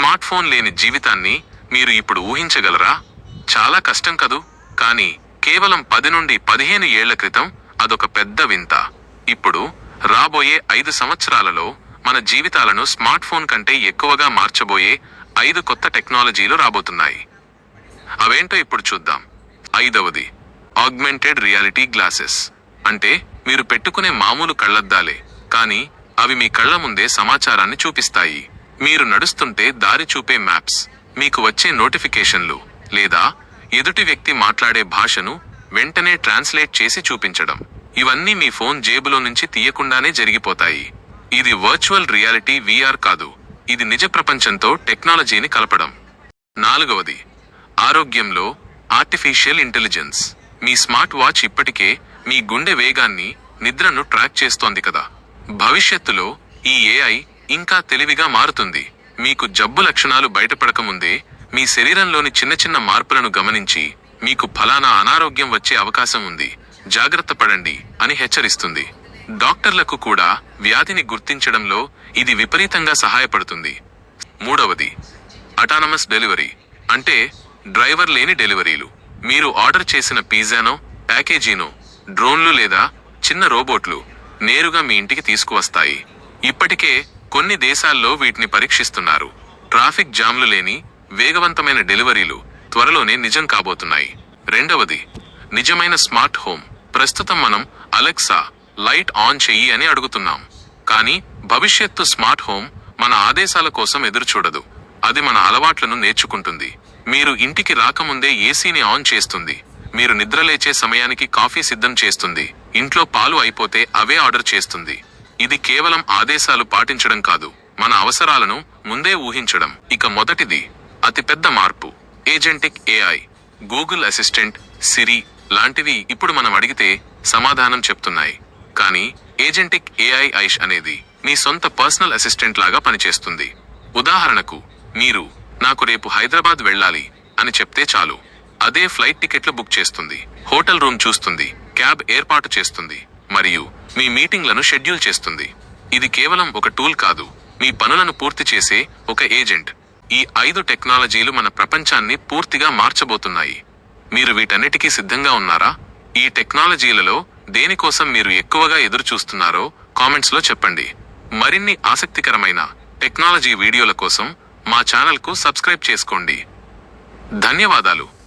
Smart phone లేని జీవితాన్ని మీరు ఇప్పుడు ఊహించగలరా? చాలా కష్టం కదూ. కానీ కేవలం పది నుండి పదిహేను ఏళ్ళ క్రితం అదొక పెద్ద వింత. ఇప్పుడు రాబోయే ఐదు సంవత్సరాలలో మన జీవితాలను స్మార్ట్ ఫోన్ కంటే ఎక్కువగా మార్చబోయే ఐదు కొత్త టెక్నాలజీలు రాబోతున్నాయి. అవేంటో ఇప్పుడు చూద్దాం. ఐదవది ఆగ్మెంటెడ్ రియాలిటీ గ్లాసెస్ అంటే మీరు పెట్టుకునే మామూలు కళ్ళద్దాలే. కానీ అవి మీ కళ్ళ ముందే సమాచారాన్ని చూపిస్తాయి. మీరు నడుస్తుంటే దారి చూపే మ్యాప్స్ మీకు వచ్చే నోటిఫికేషన్లు లేదా ఎదుటి వ్యక్తి మాట్లాడే భాషను వెంటనే ట్రాన్స్లేట్ చేసి చూపించడం. ఇవన్నీ మీ ఫోన్ జేబులో నుంచి తీయకుండానే జరిగిపోతాయి. ఇది వర్చువల్ రియాలిటీ విఆర్ కాదు. ఇది నిజ ప్రపంచంతో టెక్నాలజీని కలపడం. నాలుగవది ఆరోగ్యంలో ఆర్టిఫిషియల్ ఇంటెలిజెన్స్. మీ స్మార్ట్ వాచ్ ఇప్పటికే మీ గుండె వేగాన్ని నిద్రను ట్రాక్ చేస్తోంది కదా. భవిష్యత్తులో ఈ ఏఐ ఇంకా తెలివిగా మారుతుంది. మీకు జబ్బు లక్షణాలు బయటపడకముందే మీ శరీరంలోని చిన్న చిన్న మార్పులను గమనించి మీకు ఫలానా అనారోగ్యం వచ్చే అవకాశం ఉంది. జాగ్రత్త పడండి అని హెచ్చరిస్తుంది. డాక్టర్లకు కూడా వ్యాధిని గుర్తించడంలో ఇది విపరీతంగా సహాయపడుతుంది. మూడవది అటానమస్ డెలివరీ అంటే డ్రైవర్ లేని డెలివరీలు. మీరు ఆర్డర్ చేసిన పిజ్జానో ప్యాకేజీనో డ్రోన్లు లేదా చిన్న రోబోట్లు నేరుగా మీ ఇంటికి తీసుకువస్తాయి. ఇప్పటికే కొన్ని దేశాల్లో వీటిని పరీక్షిస్తున్నారు. ట్రాఫిక్ జామ్లు లేని వేగవంతమైన డెలివరీలు త్వరలోనే నిజం కాబోతున్నాయి. రెండవది నిజమైన స్మార్ట్ హోమ్. ప్రస్తుతం మనం అలెక్సా లైట్ ఆన్ చెయ్యి అని అడుగుతున్నాం. కానీ భవిష్యత్తు స్మార్ట్ హోమ్ మన ఆదేశాల కోసం ఎదురుచూడదు. అది మన అలవాట్లను నేర్చుకుంటుంది. మీరు ఇంటికి రాకముందే ఏసీని ఆన్ చేస్తుంది. మీరు నిద్రలేచే సమయానికి కాఫీ సిద్ధం చేస్తుంది. ఇంట్లో పాలు అయిపోతే అవే ఆర్డర్ చేస్తుంది. ఇది కేవలం ఆదేశాలు పాటించడం కాదు మన అవసరాలను ముందే ఊహించడం. ఇక మొదటిది అతిపెద్ద మార్పు agentic AI. Google assistant Siri లాంటివి ఇప్పుడు మనం అడిగితే సమాధానం చెప్తున్నాయి. కానీ ఏజెంటిక్ ఏఐ ఐష్ అనేది మీ సొంత పర్సనల్ అసిస్టెంట్ లాగా పనిచేస్తుంది. ఉదాహరణకు మీరు నాకు రేపు హైదరాబాద్ వెళ్ళాలి అని చెప్తే చాలు. అదే ఫ్లైట్ టికెట్లు బుక్ చేస్తుంది. హోటల్ రూమ్ చూస్తుంది. క్యాబ్ ఏర్పాటు చేస్తుంది. మరియు మీ మీటింగ్లను షెడ్యూల్ చేస్తుంది. ఇది కేవలం ఒక టూల్ కాదు. మీ పనులను పూర్తి చేసే ఒక ఏజెంట్. ఈ ఐదు టెక్నాలజీలు మన ప్రపంచాన్ని పూర్తిగా మార్చబోతున్నాయి. మీరు వీటన్నిటికీ సిద్ధంగా ఉన్నారా? ఈ టెక్నాలజీలలో దేనికోసం మీరు ఎక్కువగా ఎదురు చూస్తున్నారో చెప్పండి. మరిన్ని ఆసక్తికరమైన టెక్నాలజీ వీడియోల కోసం మా ఛానల్కు సబ్స్క్రైబ్ చేసుకోండి. ధన్యవాదాలు.